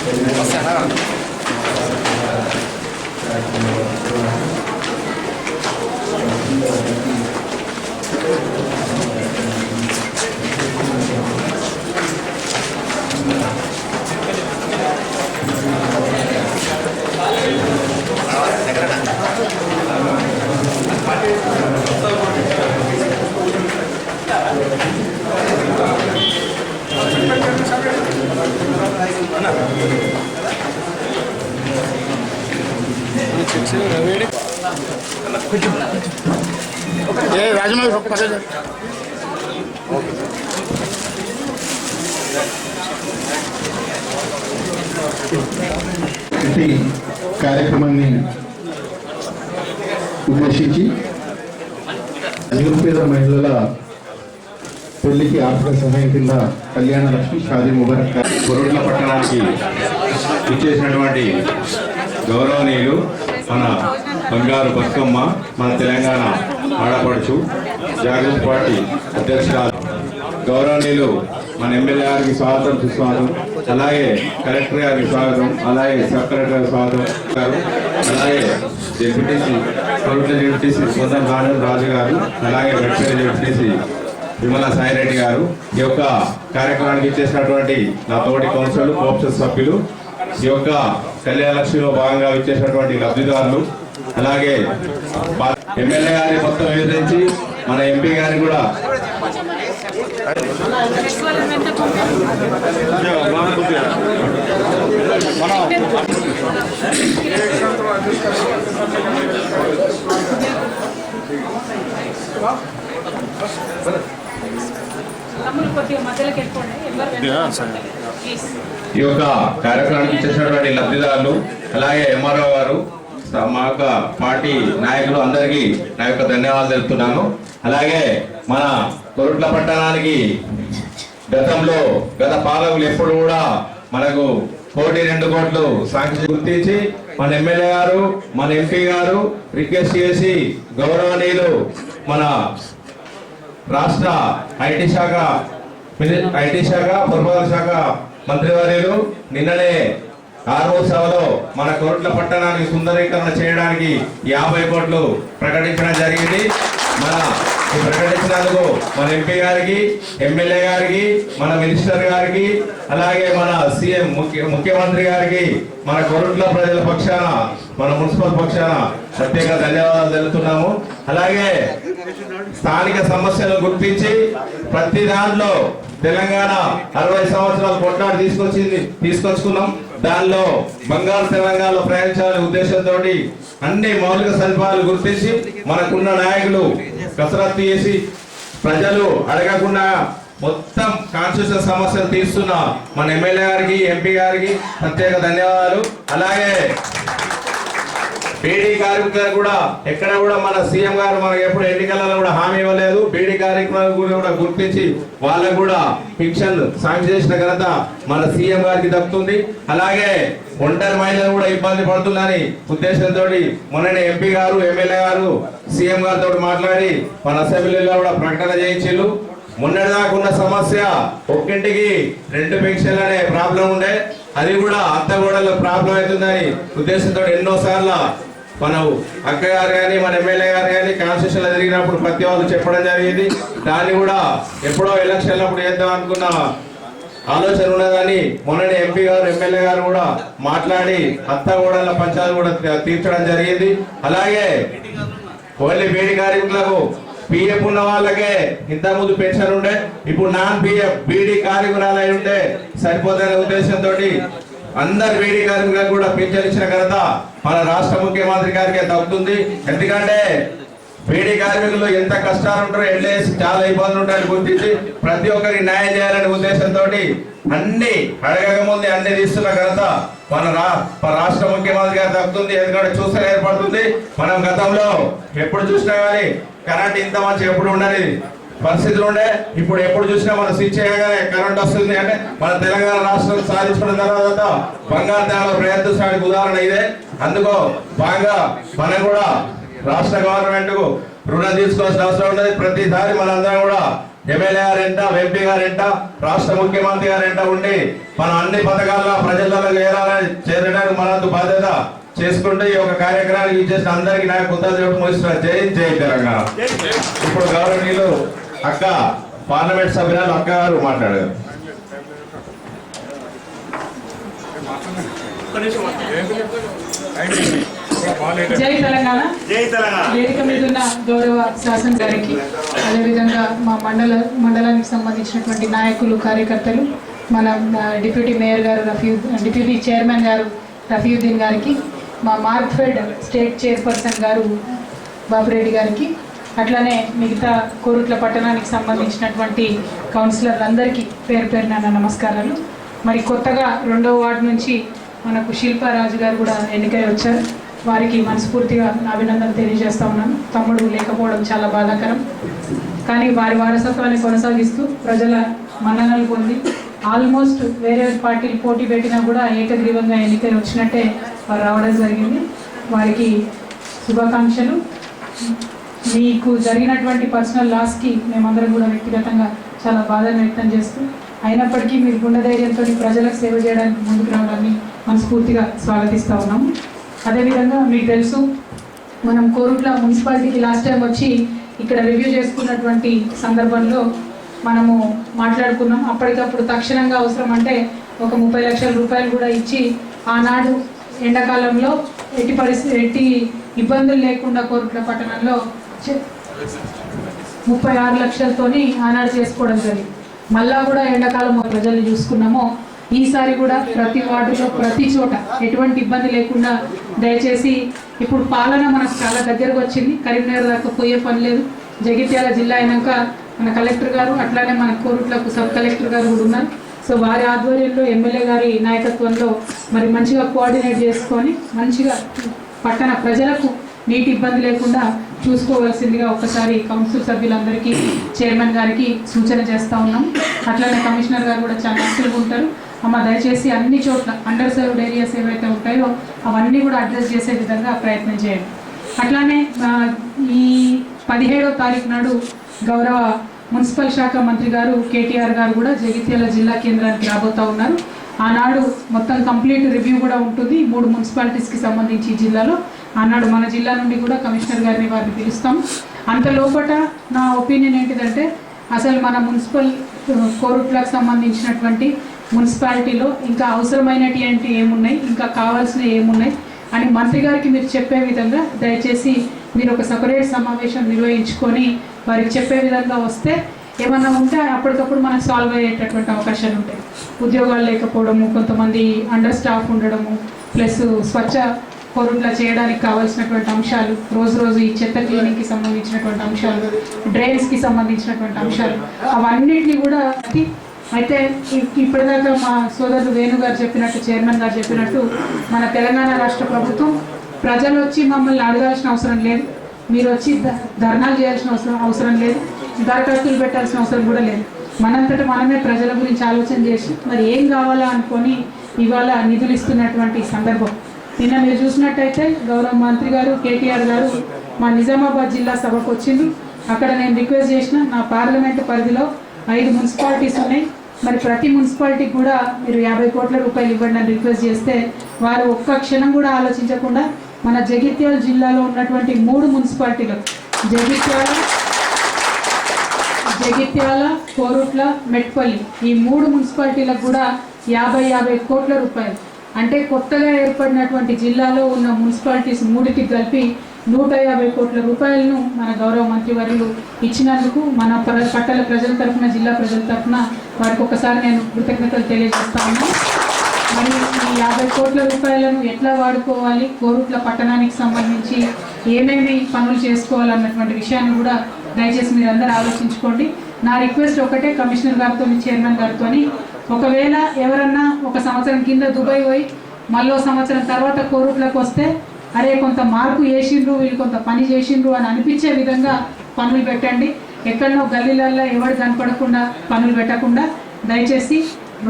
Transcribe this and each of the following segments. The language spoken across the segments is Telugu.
ఏ ఇది కార్యక్రమాన్ని ఉద్దేశించి నిరుపేద మహిళల పెళ్ళికి ఆర్థిక సహాయం కింద కళ్యాణ లక్ష్మి షాదీ ముబారక్ కొరుట్ల పట్టణానికి ఇచ్చేసినటువంటి గౌరవనీయులు మన బంగారు బతుకమ్మ మన తెలంగాణ ఆడపడుచు జాగృతి పార్టీ అధ్యక్షురాలు. గౌరవనీయులు మన ఎమ్మెల్యే గారికి స్వాగతం సుస్వాగతం. అలాగే కలెక్టర్ గారికి స్వాగతం. అలాగే సబ్ కలెక్టర్ గారికి స్వాగతం. గారు అలాగే డిప్యూటీసీ ప్రభుత్వ డిప్యూటీసీ సొంతం రాజు రాజు గారు అలాగే వెంకట డిప్యూటీసీ విమల సాయిరెడ్డి గారు. ఈ యొక్క కార్యక్రమానికి ఇచ్చేసినటువంటి నా తోటి కౌన్సిలర్లు కోప్స్ సభ్యులు. ఈ యొక్క కళ్యాణ లక్ష్మిలో భాగంగా ఇచ్చేసినటువంటి లబ్ధిదారులు. అలాగే ఎమ్మెల్యే గారి మొత్తం వివరించి మన ఎంపీ గారిని కూడా. ఈ యొక్క కార్యక్రమానికి ఇచ్చేసినటువంటి లబ్ధిదారులు అలాగే ఎంఆర్ఓ గారు మా యొక్క పార్టీ నాయకులు అందరికీ నా యొక్క ధన్యవాదాలు తెలుపుతున్నాను. అలాగే మన కొరుట్ల పట్టణానికి గతంలో గత పాలకులు ఎప్పుడు కూడా మనకు కోటి రెండు కోట్లు సాంక్షన్ గుర్తించి మన ఎమ్మెల్యే గారు మన ఎంపీ గారు రిక్వెస్ట్ చేసి గౌరవనీయులు మన రాష్ట్ర ఐటీ శాఖ ఐటీ శాఖ పురపాలక శాఖ మంత్రివర్యులు నిన్ననే ఆరో సభలో మన కోట్ల పట్టణాన్ని సుందరీకరణ చేయడానికి యాభై కోట్లు ప్రకటించడం జరిగింది. మన ప్రకటించినందుకు మన ఎంపీ గారికి ఎమ్మెల్యే గారికి మన మినిస్టర్ గారికి అలాగే మన సీఎం ముఖ్య ముఖ్యమంత్రి గారికి మన కొరుట్ల ప్రజల పక్షాన మన మున్సిపల్ పక్షాన ప్రత్యేక ధన్యవాదాలు తెలుపుతున్నాము. అలాగే స్థానిక సమస్యలు గుర్తించి ప్రతి దాంట్లో తెలంగాణ అరవై సంవత్సరాలు కొట్లాడి తీసుకొచ్చింది తీసుకొచ్చుకున్నాం. దానిలో బంగారు తెలంగాణలో ప్రయాణించాలనే ఉద్దేశంతో అన్ని మౌలిక సదుపాయాలు గుర్తించి మనకున్న నాయకులు కసరత్తు చేసి ప్రజలు అడగకుండా మొత్తం కాన్స్టిట్యూషన్ సమస్యలు తీస్తున్న మన ఎమ్మెల్యే గారికి ఎంపీ గారికి ప్రత్యేక ధన్యవాదాలు. అలాగే బీడీ కార్మికులకు కూడా ఎక్కడ కూడా మన సీఎం గారు మనకు ఎప్పుడు ఎన్నికలలో కూడా హామీ ఇవ్వలేదు. బీడీ కార్యక్రమాలు కూడా గుర్తించి వాళ్ళకు కూడా పింఛన్ సాంక్షన్ చేసిన ఘనత మన సీఎం గారికి దక్కుతుంది. అలాగే ఒంటరి మహిళలు కూడా ఇబ్బంది పడుతుందని ఉద్దేశంతో మొన్ననే ఎంపీ గారు ఎమ్మెల్యే గారు సీఎం గారితో మాట్లాడి మన అసెంబ్లీలో కూడా ప్రకటన చేయించారు మొన్నటిదాకా ఉన్న సమస్య ఒక్కింటికి రెండు పెన్షన్లు అనే ప్రాబ్లం ఉండే. అది కూడా అత్తగోడలో ప్రాబ్లం అవుతుందని ఉద్దేశంతో ఎన్నోసార్లు మన అక్క గారు కానీ మన ఎమ్మెల్యే గారు కానీ కాన్స్టిట్యూషన్లో జరిగినప్పుడు ప్రతి వాళ్ళు చెప్పడం జరిగింది. దాన్ని కూడా ఎప్పుడో ఎలక్షన్లప్పుడు చేద్దాం అనుకున్న ఆలోచన ఉన్నదని మొన్ననే ఎంపీ గారు ఎమ్మెల్యే గారు కూడా మాట్లాడి అత్త గోడల పంచాయతీ కూడా తీర్చడం జరిగింది. అలాగే ఓన్లీ బీడీ కార్మికులకు పిఎఫ్ ఉన్న వాళ్ళకే ఇంత ముందు పెన్షన్ ఉండే ఇప్పుడు నాన్ పిఎఫ్ బీడీ కార్మికురాలు అయి ఉంటే సరిపోతుందనే ఉద్దేశంతో అందరు వేడి కార్మికులకు కూడా పెన్షన్ ఇచ్చిన ఘనత మన రాష్ట్ర ముఖ్యమంత్రి గారికి తగ్గుతుంది ఎందుకంటే బీడీ కార్మికులు ఎంత కష్టాలు ఉంటారో ఎండేసి చాలా ఇబ్బందులు ఉంటాయని గుర్తించి ప్రతి ఒక్కరికి న్యాయం చేయాలనే ఉద్దేశంతో అన్ని అడగకముందే అన్ని తీస్తున్న ఘనత మన రా మన రాష్ట్ర ముఖ్యమంత్రి గారు తగ్గుతుంది ఎందుకంటే చూస్తే ఏర్పడుతుంది. మనం గతంలో ఎప్పుడు చూసినా కానీ కరెంట్ ఇంత మంచి ఎప్పుడు ఉండని పరిస్థితులు ఉండే. ఇప్పుడు ఎప్పుడు చూసినా మనం స్విచ్ చేయగానే కరెంట్ వస్తుంది. అంటే మన తెలంగాణ రాష్ట్రం సాధించుకున్న తర్వాత బంగారు తెలంగాణ ప్రయత్నించడానికి ఉదాహరణ ఇదే. అందుకో బాగా మనం కూడా రాష్ట్ర గవర్నమెంట్కు రుణం తీసుకోవాల్సిన అవసరం ఉన్నది. ప్రతిసారి మనందరం కూడా ఎమ్మెల్యే గారింట ఎంపీ గారింట రాష్ట్ర ముఖ్యమంత్రి గారింట ఉండి మనం అన్ని పథకాల్లో ప్రజలలో చేరాలని చేరడానికి మనందు బాధ్యత చేసుకుంటూ ఈ యొక్క కార్యక్రమానికి ఇచ్చేసిన అందరికీ నాకు కృతజ్ఞతలు ముగిస్తున్నారు జై జై తెలంగాణ. ఇప్పుడు గౌరవనీయులు అక్క పార్లమెంట్ సభ్యురాలు అక్క గారు మాట్లాడారు. జై తెలంగాణ. వేదిక మీద ఉన్న గౌరవ శాసన గారికి అదేవిధంగా మా మండల మండలానికి సంబంధించినటువంటి నాయకులు కార్యకర్తలు మన డిప్యూటీ మేయర్ గారు రఫీ డిప్యూటీ చైర్మన్ గారు రఫీయుద్దీన్ గారికి మా మార్క్ఫెడ్ స్టేట్ చైర్పర్సన్ గారు బాబురెడ్డి గారికి అట్లానే మిగతా కోరుట్ల పట్టణానికి సంబంధించినటువంటి కౌన్సిలర్లందరికీ పేరు పేరున నమస్కారాలు. మరి కొత్తగా రెండవ వార్డు నుంచి మనకు శిల్పారాజు గారు కూడా ఎన్నికై వచ్చారు. వారికి మనస్ఫూర్తిగా నా అభినందనలు తెలియజేస్తా ఉన్నాను. తమ్ముడు లేకపోవడం చాలా బాధాకరం. కానీ వారి వారసత్వాన్ని కొనసాగిస్తూ ప్రజల మన్ననలు పొంది ఆల్మోస్ట్ వేరే పార్టీలు పోటీ పెట్టినా కూడా ఏకగ్రీవంగా ఎన్నికలు వచ్చినట్టే వారు రావడం జరిగింది. వారికి శుభాకాంక్షలు. మీకు జరిగినటువంటి పర్సనల్ లాస్కి మేమందరం కూడా వ్యక్తిగతంగా చాలా బాధను వ్యక్తం చేస్తూ అయినప్పటికీ మీరు గుండె ధైర్యంతో ప్రజలకు సేవ చేయడానికి ముందుకు రావడాన్ని మనస్ఫూర్తిగా స్వాగతిస్తూ ఉన్నాము అదేవిధంగా మీకు తెలుసు మనం కోరుట్ల మున్సిపాలిటీకి లాస్ట్ టైం వచ్చి ఇక్కడ రివ్యూ చేసుకున్నటువంటి సందర్భంలో మనము మాట్లాడుకున్నాం. అప్పటికప్పుడు తక్షణంగా అవసరం అంటే ఒక ముప్పై లక్షల రూపాయలు కూడా ఇచ్చి ఆనాడు ఎండాకాలంలో ఎట్టి పరిస్థితి ఎట్టి ఇబ్బందులు లేకుండా కోరుట్ల పట్టణంలో ముప్పై ఆరు లక్షలతోని ఆనాడు చేసుకోవడం జరిగింది. మళ్ళా కూడా ఎండాకాలం ప్రజల్ని చూసుకున్నామో ఈసారి కూడా ప్రతి వార్డులో ప్రతి చోట ఎటువంటి ఇబ్బంది లేకుండా దయచేసి ఇప్పుడు పాలన మనకు చాలా దగ్గరకు వచ్చింది. కరీంనగర్ దాకా పోయే పని లేదు. జగిత్యాల జిల్లా అయినాక మన కలెక్టర్ గారు అట్లానే మన కోరుట్లకు సబ్ కలెక్టర్ గారు కూడా ఉన్నారు. సో వారి ఆధ్వర్యంలో ఎమ్మెల్యే గారి నాయకత్వంలో మరి మంచిగా కోఆర్డినేట్ చేసుకొని మంచిగా పట్టణ ప్రజలకు నీటి ఇబ్బంది లేకుండా చూసుకోవాల్సిందిగా ఒక్కసారి కౌన్సిల్ సభ్యులందరికీ చైర్మన్ గారికి సూచన చేస్తూ ఉన్నాం. అట్లానే కమిషనర్ గారు కూడా చాలా యాక్టివ్గా ఉంటారు. అమ్మ దయచేసి అన్ని చోట్ల అండర్ సర్వ్డ్ ఏరియాస్ ఏవైతే ఉంటాయో అవన్నీ కూడా అడ్రస్ చేసే విధంగా ప్రయత్నం చేయండి. అట్లానే ఈ పదిహేడో తారీఖు నాడు గౌరవ మున్సిపల్ శాఖ మంత్రి గారు కేటీఆర్ గారు కూడా జగిత్యాల జిల్లా కేంద్రానికి రాబోతా ఉన్నారు. ఆనాడు మొత్తం కంప్లీట్ రివ్యూ కూడా ఉంటుంది. మూడు మున్సిపాలిటీస్కి సంబంధించి జిల్లాలో. ఆనాడు మన జిల్లా నుండి కూడా కమిషనర్ గారిని వారిని పిలుస్తాం. అంత లోపట నా ఒపీనియన్ ఏంటిదంటే అసలు మన మున్సిపల్ కోరుట్లకు సంబంధించినటువంటి మున్సిపాలిటీలో ఇంకా అవసరమైనటువంటి ఏమున్నాయి ఇంకా కావాల్సినవి ఏమున్నాయి అని మంత్రి గారికి మీరు చెప్పే విధంగా దయచేసి మీరు ఒక సపరేట్ సమావేశం నిర్వహించుకొని వారికి చెప్పే విధంగా వస్తే ఏమన్నా ఉంటే అప్పటికప్పుడు మనకు సాల్వ్ అయ్యేటటువంటి అవకాశాలు ఉంటాయి. ఉద్యోగాలు లేకపోవడము కొంతమంది అండర్ స్టాఫ్ ఉండడము ప్లస్ స్వచ్ఛ పొరుట్ల చేయడానికి కావాల్సినటువంటి అంశాలు రోజు రోజు ఈ చెత్త క్లీనింగ్కి సంబంధించినటువంటి అంశాలు డ్రైన్స్కి సంబంధించినటువంటి అంశాలు అవన్నిటిని కూడా అయితే ఇప్పటిదాకా మా సోదరుడు వేణు గారు చెప్పినట్టు చైర్మన్ గారు చెప్పినట్టు మన తెలంగాణ రాష్ట్ర ప్రభుత్వం ప్రజలు వచ్చి మమ్మల్ని అడగాల్సిన అవసరం లేదు. మీరు వచ్చి ధ- ధర్నాలు చేయాల్సిన అవసరం అవసరం లేదు. దరఖాస్తులు పెట్టాల్సిన అవసరం కూడా లేదు. మనంతట మనమే ప్రజల గురించి ఆలోచన చేసి మరి ఏం కావాలా అనుకొని ఇవాళ నిధులు ఇస్తున్నటువంటి సందర్భం. నిన్న మీరు చూసినట్టయితే గౌరవ మంత్రి గారు కేటీఆర్ గారు మా నిజామాబాద్ జిల్లా సభకు వచ్చింది అక్కడ నేను రిక్వెస్ట్ చేసిన నా పార్లమెంటు పరిధిలో ఐదు మున్సిపాలిటీస్ ఉన్నాయి. మరి ప్రతి మున్సిపాలిటీకి కూడా మీరు యాభై కోట్ల రూపాయలు ఇవ్వండి అని రిక్వెస్ట్ చేస్తే వారు ఒక్క క్షణం కూడా ఆలోచించకుండా మన జగిత్యాల జిల్లాలో ఉన్నటువంటి మూడు మున్సిపాలిటీలు. జగిత్యాల జగిత్యాల కోరుట్ల మెట్పల్లి. ఈ మూడు మున్సిపాలిటీలకు కూడా యాభై యాభై కోట్ల రూపాయలు. అంటే కొత్తగా ఏర్పడినటువంటి జిల్లాలో ఉన్న మున్సిపాలిటీస్ మూడికి కలిపి నూట యాభై కోట్ల రూపాయలను మన గౌరవ మంత్రివర్యులు ఇచ్చినందుకు మన ప్ర- పట్టణ ప్రజల తరఫున జిల్లా ప్రజల తరఫున వారికి ఒకసారి నేను కృతజ్ఞతలు తెలియజేస్తా ఉన్నాను. మరి ఈ యాభై కోట్ల రూపాయలను ఎట్లా వాడుకోవాలి? కోరుట్ల పట్టణానికి సంబంధించి ఏమేమి పనులు చేసుకోవాలన్నటువంటి విషయాన్ని కూడా దయచేసి మీరు అందరూ ఆలోచించుకోండి. నా రిక్వెస్ట్ ఒకటే కమిషనర్ గారితో చైర్మన్ గారితో ఒకవేళ ఎవరన్నా ఒక సంవత్సరం కింద దుబాయ్ పోయి మళ్ళీ సంవత్సరం తర్వాత కోరుట్లకు వస్తే అరే కొంత మార్పు వేసిండ్రు వీళ్ళు కొంత పని చేసిండ్రు అని అనిపించే విధంగా పనులు పెట్టండి. ఎక్కడనో గల్లీలల్లో ఎవరు కనపడకుండా పనులు పెట్టకుండా దయచేసి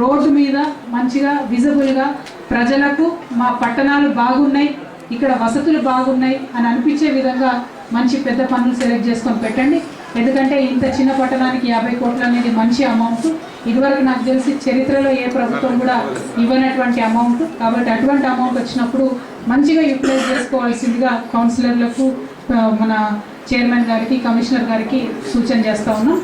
రోడ్డు మీద మంచిగా విజిబుల్గా ప్రజలకు మా పట్టణాలు బాగున్నాయి ఇక్కడ వసతులు బాగున్నాయి అని అనిపించే విధంగా మంచి పెద్ద పనులు సెలెక్ట్ చేసుకొని పెట్టండి. ఎందుకంటే ఇంత చిన్న పట్టణానికి యాభై కోట్లు అనేది మంచి అమౌంట్. ఇదివరకు నాకు తెలిసి చరిత్రలో ఏ ప్రభుత్వం కూడా ఇవ్వనటువంటి అమౌంట్. కాబట్టి అటువంటి అమౌంట్ వచ్చినప్పుడు మంచిగా యూటిలైజ్ చేసుకోవాల్సిందిగా కౌన్సిలర్లకు మన చైర్మన్ గారికి కమిషనర్ గారికి సూచన చేస్తూ ఉన్నాం.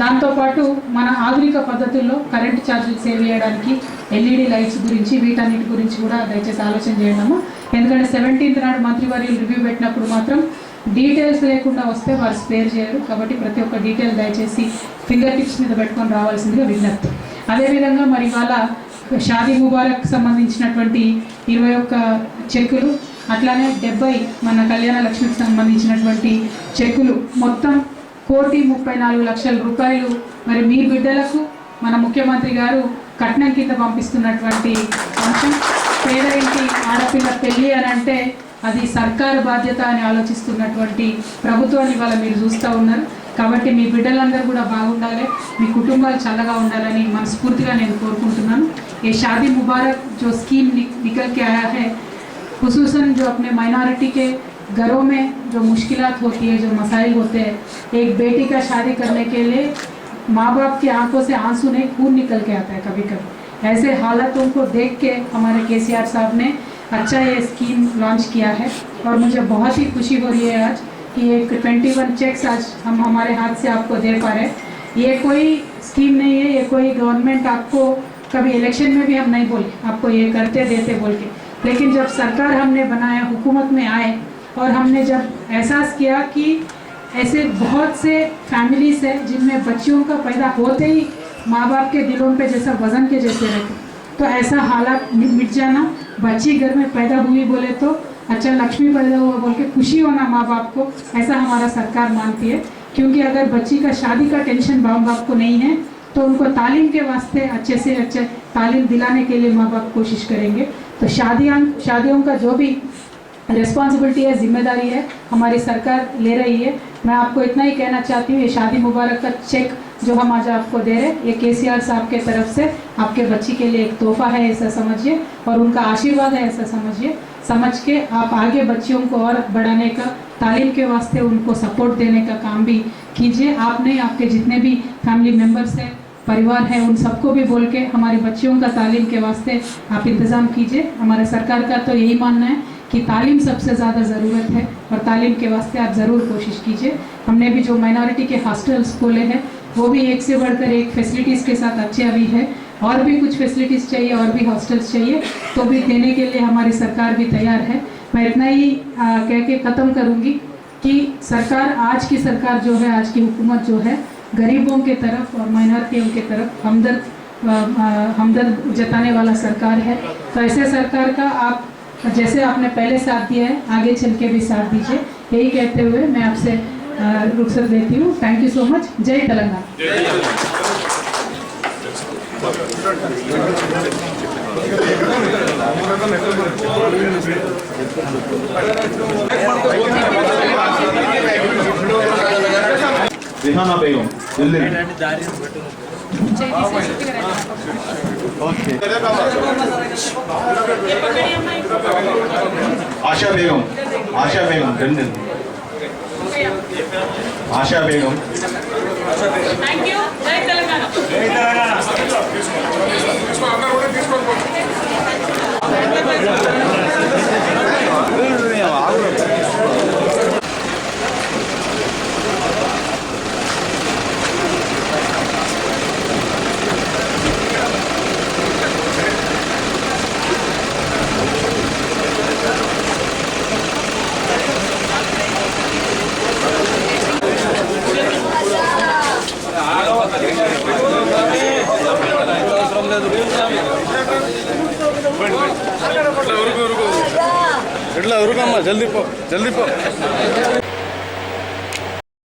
దాంతోపాటు మన ఆధునిక పద్ధతుల్లో కరెంట్ ఛార్జీలు సేవ్ చేయడానికి ఎల్ఈడి లైట్స్ గురించి వీటన్నిటి గురించి కూడా దయచేసి ఆలోచన చేయడము. ఎందుకంటే సెవెంటీన్త్ నాడు మంత్రివర్యులు రివ్యూ పెట్టినప్పుడు మాత్రం డీటెయిల్స్ లేకుండా వస్తే వారు స్పేర్ చేయరు. కాబట్టి ప్రతి ఒక్క డీటెయిల్ దయచేసి ఫింగర్ టిప్స్ మీద పెట్టుకొని రావాల్సిందిగా విజ్ఞప్తి. అదేవిధంగా మరి ఇవాళ షాదీ ముబారక్ సంబంధించినటువంటి ఇరవై ఒక్క చెక్కులు అట్లానే డెబ్బై మన కళ్యాణ లక్ష్మికి సంబంధించినటువంటి చెక్కులు. మొత్తం కోటి ముప్పై నాలుగు లక్షల రూపాయలు మరి మీ బిడ్డలకు మన ముఖ్యమంత్రి గారు కట్నం కింద పంపిస్తున్నటువంటి అంశం. పేదరింటి ఆడపిల్ల పెళ్ళి అని అంటే అది సర్కారు బాధ్యత అని ఆలోచిస్తున్నటువంటి ప్రభుత్వాన్ని ఇవాళ మీరు చూస్తూ ఉన్నారు కాబట్టి మీ బిడ్డలందరూ కూడా బాగుండాలి మీ కుటుంబాలు చల్లగా ఉండాలని మనస్ఫూర్తిగా నేను కోరుకుంటున్నాను ఏ షాదీ ముబారక్ జో స్కీమ్ నిక్- निकल के आया है खसूसन जो अपने माइनॉरिटी के घरों में जो मुश्किलात होती है जो मसाइल होते हैं एक बेटी का शादी करने के लिए माँ बाप की आंखों से आंसू नहीं खून निकल के आता है कभी कभी ऐसे हालातों को देख के हमारे के साहब ने अच्छा ये स्कीम लॉन्च किया है और मुझे बहुत ही खुशी हो रही है आज कि एक ट्वेंटी वन चेक्स आज हम हमारे हाथ से आपको दे पा रहे हैं। ये कोई स्कीम नहीं है, ये कोई गवर्नमेंट आपको कभी इलेक्शन में भी हम नहीं बोले, आपको ये करते, देते बोल के। लेकिन जब सरकार हमने बनाया, हुकूमत में आए और हमने जब एहसास किया कि ऐसे बहुत से फैमिलीज़ है जिनमें बच्चियों का पैदा होते ही माँ बाप के दिलों पे जैसा वज़न के जैसे रहते। तो ऐसा हालात मिट जाना, बच्ची घर में पैदा हुई बोले तो अच्छा लक्ष्मी पैदा हुआ बोल के खुशी होना माँ बाप को, ऐसा हमारा सरकार मानती है। क्योंकि अगर बच्ची का शादी का टेंशन माँ बाप को नहीं है तो उनको तालीम के वास्ते अच्छे से अच्छे तालीम दिलाने के लिए माँ बाप कोशिश करेंगे। तो शादियाँ, शादियों का जो भी रिस्पॉन्सिबिलिटी है, ज़िम्मेदारी है, हमारी सरकार ले रही है। मैं आपको इतना ही कहना चाहती हूँ, ये शादी मुबारक का चेक जो हम आज आपको दे रहे हैं, ये के साहब के तरफ़ से आपके बच्ची के लिए एक तोहफा है, ऐसा समझिए, और उनका आशीर्वाद है, ऐसा समझिए। समझ के आप आगे बच्चियों को और बढ़ाने का, तालीम के वास्ते उनको सपोर्ट देने का काम भी कीजिए। आपने आपके जितने भी फैमिली मेंबर्स हैं, परिवार है, उन सबको भी बोल के हमारी बच्चियों का तालीम के वास्ते आप इंतज़ाम कीजिए। हमारे सरकार का तो यही मानना है कि तालीम सबसे ज़्यादा ज़रूरत है और तालीम के वास्ते आप ज़रूर कोशिश कीजिए। हमने भी जो माइनॉरिटी के हॉस्टल्स खोले हैं वो भी एक से बढ़कर एक फैसिलिटीज़ के साथ अच्छे अभी है। और भी कुछ फैसिलिटीज़ चाहिए और भी हॉस्टल्स चाहिए तो भी देने के लिए हमारी सरकार भी तैयार है। मैं इतना ही आ, कह के ख़त्म करूँगी कि सरकार आज की सरकार जो है आज की हुकूमत जो है गरीबों के तरफ़ और माइनॉरिटियों के तरफ़ हमदर्द हमदर्द जताने वाला सरकार है। तो ऐसे सरकार का आप जैसे आपने पहले साथ दिया है आगे चल के भी साथ दीजिए। यही कहते हुए मैं आपसे रुखसत लेती हूँ। Thank you so much Jai Telangana. Rihana Begum Delhi. Okay. Asha Begum. Asha Begum. రెండు. ఆశా తీసుకోండి